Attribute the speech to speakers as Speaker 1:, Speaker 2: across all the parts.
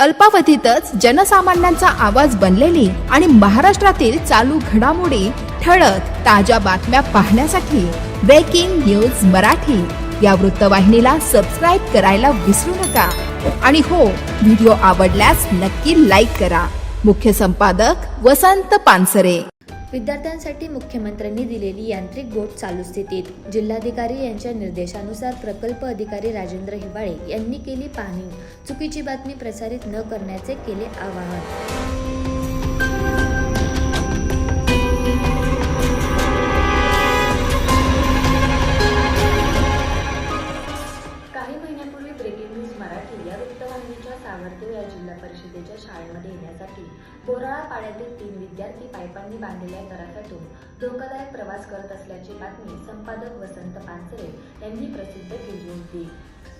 Speaker 1: अल्पावधीतच जनसामान्यांचा आवाज बनलेली आणि महाराष्ट्रातील चालू घडामोडी ठळक ताज्या बातम्या पाहण्यासाठी ब्रेकिंग न्यूज मराठी. या वृत्तवाहिनीला सबस्क्राईब करायला विसरू नका. आणि हो व्हिडिओ आवडल्यास नक्की लाईक करा. मुख्य संपादक वसंत पानसरे.
Speaker 2: विद्यार्थ्यांसाठी मुख्यमंत्र्यांनी दिलेली यांत्रिक बोट चालू स्थितीत. जिल्हाधिकारी यांच्या निर्देशानुसार प्रकल्प अधिकारी राजेंद्र हिवाळे यांनी केली पाहणी. चुकीची बातमी प्रसारित न करण्याचे केले आवाहन. काही जिल्हा परिषदेच्या शाळेमध्ये येण्यासाठी बोराळा पाड्यातील तीन विद्यार्थी पायपांनी बांधलेल्या तराफ्यातून धोकादायक प्रवास करत असल्याची बातमी संपादक वसंत पानसरे यांनी प्रसिद्ध केली होती.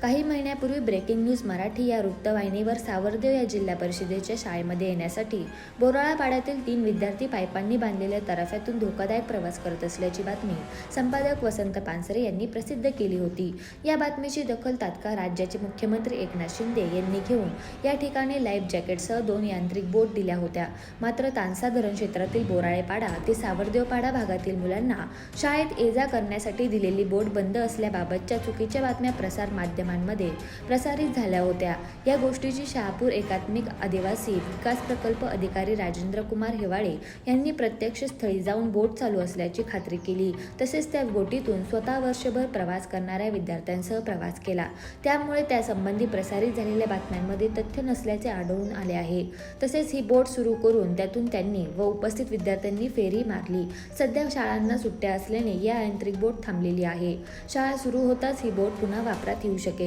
Speaker 2: काही महिन्यापूर्वी ब्रेकिंग न्यूज मराठी या वृत्तवाहिनीवर सावरदेव या जिल्हा परिषदेच्या शाळेमध्ये येण्यासाठी बोराळापाड्यातील तीन विद्यार्थी पायपांनी बांधलेल्या तराफ्यातून धोकादायक प्रवास करत असल्याची बातमी संपादक वसंत पानसरे यांनी प्रसिद्ध केली होती. या बातमीची दखल तात्काळ राज्याचे मुख्यमंत्री एकनाथ शिंदे यांनी घेऊन या ठिकाणी लाईफ जॅकेटसह दोन यांत्रिक बोट दिल्या होत्या. मात्र तानसा धरण क्षेत्रातील बोराळेपाडा ते सावरदेवपाडा भागातील मुलांना शाळेत ये जा करण्यासाठी दिलेली बोट बंद असल्याबाबतच्या चुकीच्या बातम्या प्रसार माध्यम माध्यमांमध्ये प्रसारित झाल्या होत्या. या गोष्टीची शहापूर एकात्मिक आदिवासी विकास प्रकल्प अधिकारी राजेंद्र कुमार हिवाळे यांनी प्रत्यक्ष स्थळी जाऊन बोट चालू असल्याची खात्री केली. तसेच त्या बोटीतून स्वतः वर्षभर प्रवास करणाऱ्या विद्यार्थ्यांसह प्रवास केला. त्यामुळे त्यासंबंधी प्रसारित झालेल्या बातम्यांमध्ये तथ्य नसल्याचे आढळून आले आहे. तसेच ही बोट सुरू करून त्यातून त्यांनी व उपस्थित विद्यार्थ्यांनी फेरी मारली. सध्या शाळांना सुट्ट्या असल्याने या यांत्रिक बोट थांबलेली आहे. शाळा सुरू होताच ही बोट पुन्हा वापरात येऊ शकेल.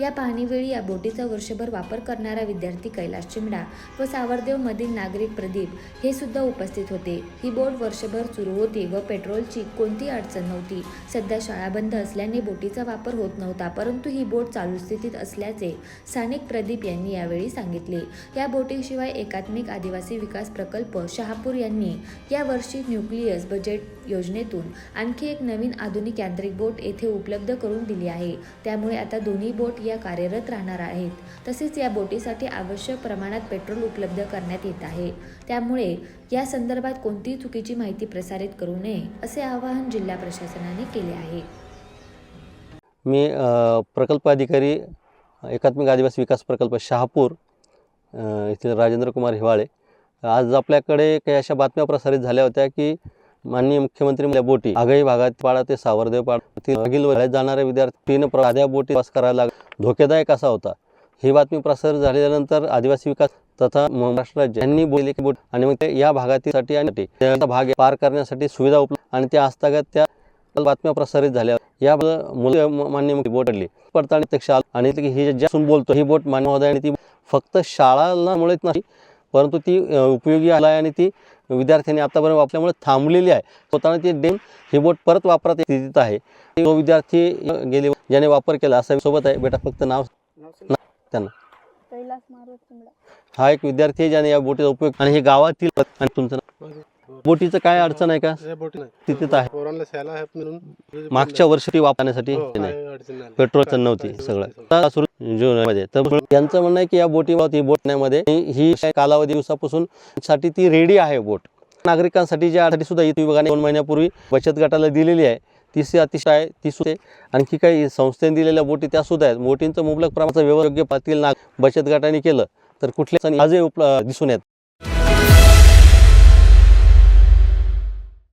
Speaker 2: या पाहणीवेळी या बोटीचा वर्षभर वापर करणारा विद्यार्थी कैलाश चिमडा व सावरदेव मधील नागरिक प्रदीप हे सुद्धा उपस्थित होते. ही बोट वर्षभर सुरू होती व पेट्रोलची कोणती अडचण नव्हती. सध्या शाळा बंद असल्याने बोटीचा वापर होत नव्हता परंतु ही बोट चालू स्थितीत असल्याचे स्थानिक प्रदीप यांनी यावेळी सांगितले. या बोटीशिवाय एकात्मिक आदिवासी विकास प्रकल्प शहापूर यांनी या वर्षी न्यूक्लियस बजेट योजनेतून आणखी एक नवीन आधुनिक यांत्रिक बोट येथे उपलब्ध करून दिली आहे. त्यामुळे आता दोन्ही बोट या कार्यरत राहणार आहेत. तसेच या बोटीसाठी आवश्यक प्रमाणात पेट्रोल उपलब्ध करण्यात येत आहे. त्यामुळे या संदर्भात कोणतीही चुकीची माहिती प्रसारित करू नये असे आवाहन जिल्हा प्रशासनाने केले आहे.
Speaker 3: मी प्रकल्प अधिकारी एकात्मिक आदिवासी विकास प्रकल्प शहापूर येथील राजेंद्र कुमार हिवाळे आज आपल्याकडे काही अशा बातम्या प्रसारित झाल्या होत्या की माननीय मुख्यमंत्री बोटी. आगाई भागात पाडा ते सावरदेव पाडा. मागील शाळेत जाणारे विद्यार्थी साध्या बोटी पास करायला लागला धोकेदायक असा होता. ही बातमी प्रसारित झाल्यानंतर आदिवासी विकास तथा महाराष्ट्र राज्य यांनी बोलले की बोट आणि मग ते या भागातील आणि भाग पार करण्यासाठी सुविधा उपलब्ध आणि त्या हस्तगत त्या बातम्या प्रसारित झाल्या. या मुलं मान्य बोट आणली. पडताळणी प्रत्यक्ष आणि ही ज्यासून बोलतो ही बोट मान्य होत आहे आणि ती फक्त शाळांमुळेच नाही परंतु ती उपयोगी आला आहे आणि ती विद्यार्थ्यांनी आतापर्यंत वापरल्यामुळे थांबलेली आहे. स्वतःने ती डेम ही बोट परत वापरात स्थितीत आहे. तो विद्यार्थी गेले ज्याने वापर केला असा सोबत आहे. बेटा फक्त नाव त्यांना. हा एक विद्यार्थी आहे ज्याने या बोटीचा उपयोग आणि हे गावातील आणि तुमचं नाव? बोटीचं काय अडचण आहे का? स्थितीत आहे. मागच्या वर्षी ती वापरण्यासाठी
Speaker 4: हो,
Speaker 3: नाही. पेट्रोल नव्हती सगळं. जूनमध्ये. तर यांचं म्हणणं आहे की या बोटीमध्ये बोटण्यामध्ये ही कालावधी दिवसापासून साठी ती रेडी आहे बोट. नागरिकांसाठी ज्यासाठी सुद्धा इथे विभागाने दोन महिन्यापूर्वी बचत गटाला दिलेली आहे ती अतिशय आहे ती सुद्धा. आणखी काही संस्थेने दिलेल्या बोटी त्या सुद्धा आहेत. बोटींचं मुबलक प्रमाणाचं व्यवहार योग्य पातील नाग बचत गटाने केलं तर कुठल्या आजही उपल दिसून येत.